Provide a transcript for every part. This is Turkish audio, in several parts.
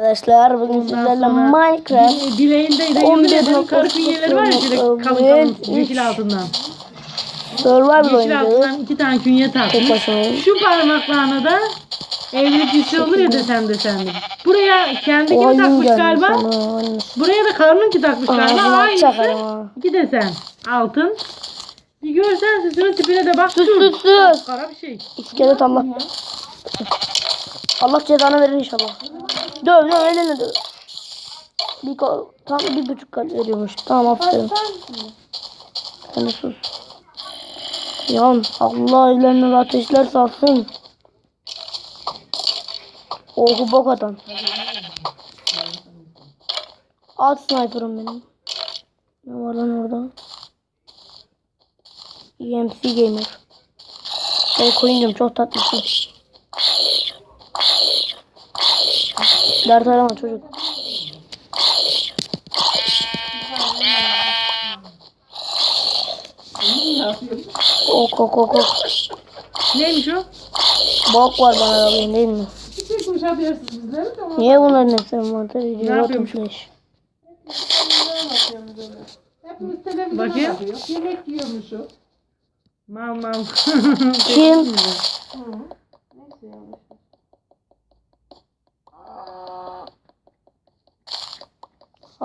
Arkadaşlar bugün sizlerle Minecraft Bileğinde de 11 yemin ederim nokta karı künyeleri var ya sıfır kalın yeşil altından. Survival Yeşil oynuyoruz. altından iki tane künye başına. Şu parmaklarına da evlilik işi olur ya desen desenli. Buraya kendi gibi takmış galiba. Buraya da karnınki takmış galiba. Aynısı. İki desen. Altın. Bir görsen süsünün tipine de bak. Sus sus sus. Kara bir şey. İskelet Allah. Allah cezanı verir inşallah. Döv döv elini döv. Bir kol, tam bir buçuk kalp veriyormuş. Tamam aferin. Sen sus. Yan Allah ellerine ateşler salsın. Oku bok atan. At sniper'ım benim. Ne var lan orada? EMC Gamer. Ben koyuncum çok tatlısın. Dert arama çocuk. Ok ok ok ok. Neymiş o? Bok var bana alayım değil mi? Çekmiş bizleri Niye bunların hepsi envanter Ne ediyor? yapıyormuş? Flash. hepimiz televizyona Bakayım. bakıyor. Yemek yiyormuş o. Mal mal. Kim?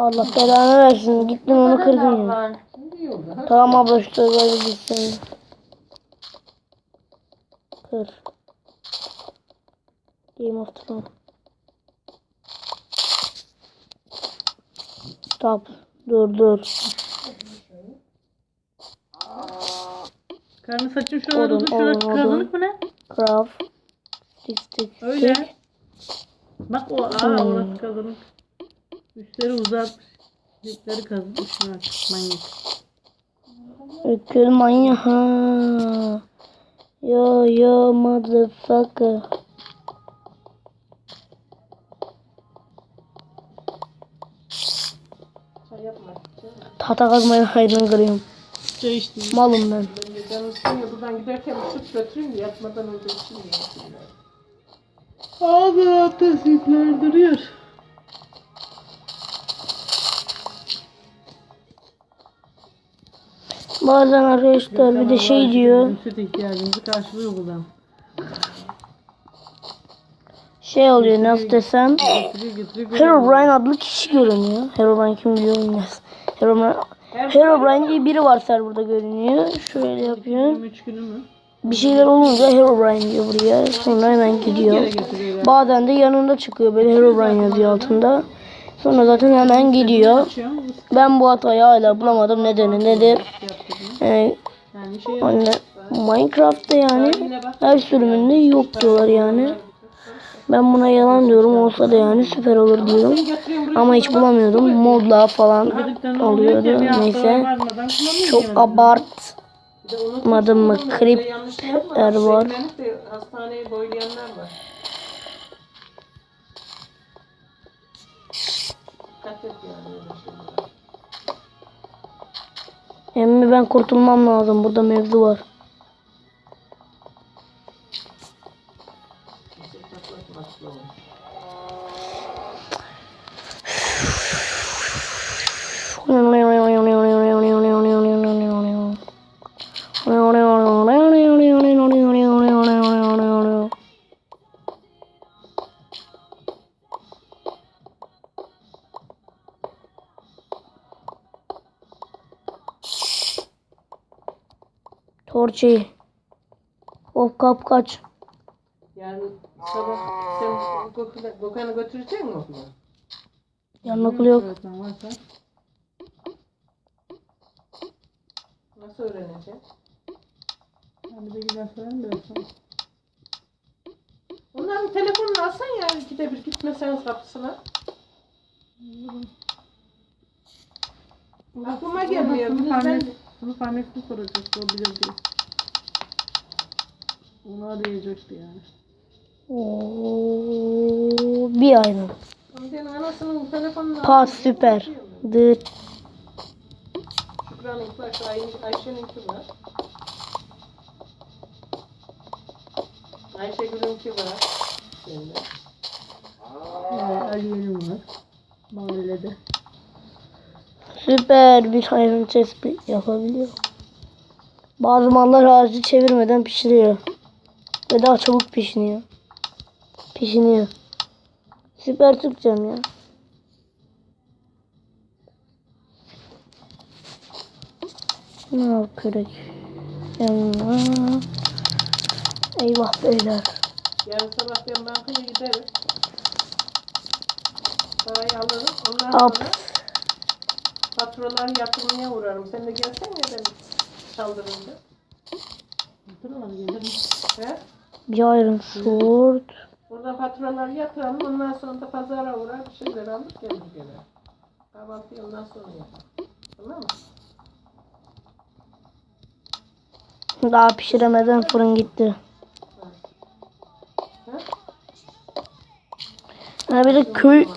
Allah belanı versin. Gittin onu kırdın ya. Tamam abla şu böyle gitsin. Kır. Game of Thrones. Stop. Dur dur. Karnı saçın şuraları Odun, uzun şurası kazanık mı ne? Craft. Stick stick Öyle. stick. Bak o aa Hmm. orası kazanık. Üstleri uzatmış. Dipleri kazımış. Ha, Manyak. Ökül manyak. ha. Yo yo motherfucker. Tahta kazmayı hayrını kırıyorum. Çay içtim. Malım ben. Ben istemiyor. Buradan giderken süt götüreyim de yatmadan önce ya. Abi altta sipler duruyor. Bazen arkadaşlar bir de şey diyor. Süt ihtiyacımızı karşılıyor buradan. Şey oluyor nasıl desem. Herobrine adlı kişi görünüyor. Herobrine kim biliyor bilmez. Herobrine, Herobrine diye biri var serverda görünüyor. Şöyle yapıyor. 23 günü mü? Bir şeyler olunca Herobrine diyor buraya. Sonra hemen gidiyor. Bazen de yanında çıkıyor böyle Herobrine yazıyor altında. Sonra zaten hemen gidiyor. Ben bu hatayı hala bulamadım. Nedeni nedir? Ee, şey anne, Minecraft'ta yani her sürümünde yok diyorlar yani. Ben buna yalan diyorum. Olsa da yani süper olur diyorum. Ama hiç bulamıyordum. Modla falan oluyordu. Neyse. Çok yani. abartmadım mı? Kripler var. Dikkat et yani öyle şeylere. Emmi ben kurtulmam lazım. Burada mevzu var. Torçayı. Of kap kaç. Yani sabah sen Gökhan'ı- Gökhan'ı götürecek misin okula? Yanına okul yok. Öğretmen varsa. Nasıl öğreneceksin? Hadi bir güzel söyleyin de öğretmen. Onların telefonunu alsan ya ikide bir gitmeseniz kapısına. Aklıma gelmiyor. Ben annesi, sınıf annesini soracak. O bilir diye. Onu arayacaktı yani. Oo, bir aynen. Senin anasının telefonunu Pas süper. Dıt. Şükran'ınki var, Ayşe'ninki var. Ayşegül'ünki var. Şimdi. Ee, Aliye'nin var. Mahallede. Süper bir hayvan tespit yapabiliyor. Bazı mallar ağacı çevirmeden pişiriyor. Ve daha çabuk pişiniyor. Pişiniyor. Süper Türkçem ya. Ne? Yanına. Eyvah beyler. Yarın sabah ben bankaya giderim. Parayı alırım. Ondan sonra faturaları yatırmaya uğrarım. Sen de gelsene ben çaldırınca. Buralar gelir mi? He? Bir Iron Sword. Burada faturaları yatıralım. Ondan sonra da pazara uğrar. Bir şeyler alıp gelir gene. Kahvaltıyı ondan sonra yapalım. Tamam mı? Daha pişiremeden fırın gitti. Ha bir de köy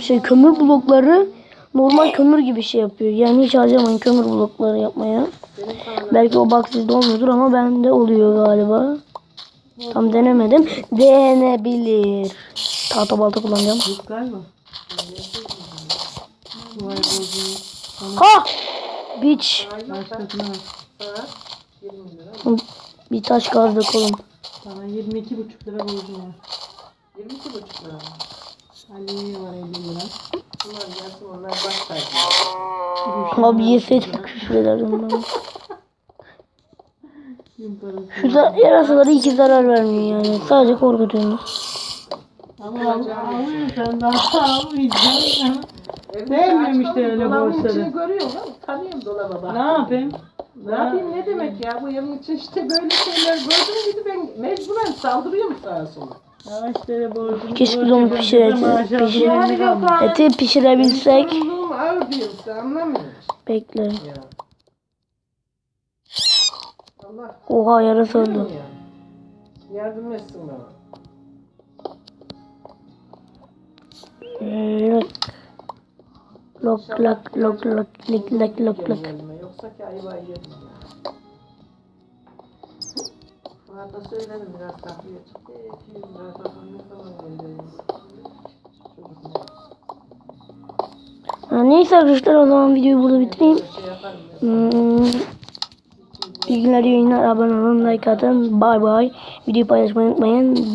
şey kömür blokları normal kömür gibi şey yapıyor. Yani hiç harcamayın kömür blokları yapmaya. Belki o bak sizde olmuyordur ama bende oluyor galiba. Tam denemedim. Denebilir. Tahta balta kullanacağım. Ha! Bitch. Başkasına bak. sana 20 lira. Bir taş kazdık oğlum. Sana 22,5 lira borcum var. 22 buçuk lira. Aliye'ye var 50 lira. Bunlar gelsin onlar baş tacı. Abi yeseydim küfür ederdim ben. Şu za- yarasaları iki zarar vermiyor yani. Sadece korkutuyorsunuz. Ama Sevmiyorum işte kalın, öyle borçları. görüyorum lan. Tanıyorum dolaba bak. Ne yapayım? Ne yapayım ne demek ya bu evin için işte böyle şeyler gördüm gibi ben mecburen saldırıyorum sağa sola. Keşke onu ödeyeceğim, pişireceğiz, maaş aldım, pişir- elinde kalmadı. Eti pişirebilsek. Bekle. Oha yarasa öldü. Yardım etsin bana. Lok lok lok lok lok lok lok lok. Elime, Yoksa ki ayva yedim ya. Fuat'a söyledim biraz kahveye çıktı. 200 lira göndereyim. Çocuk ne? Ha, neyse arkadaşlar o zaman videoyu burada bitireyim. Hmm, İyi günler, iyi günler. Abone olun, like atın. Bye bye. Videoyu paylaşmayı unutmayın.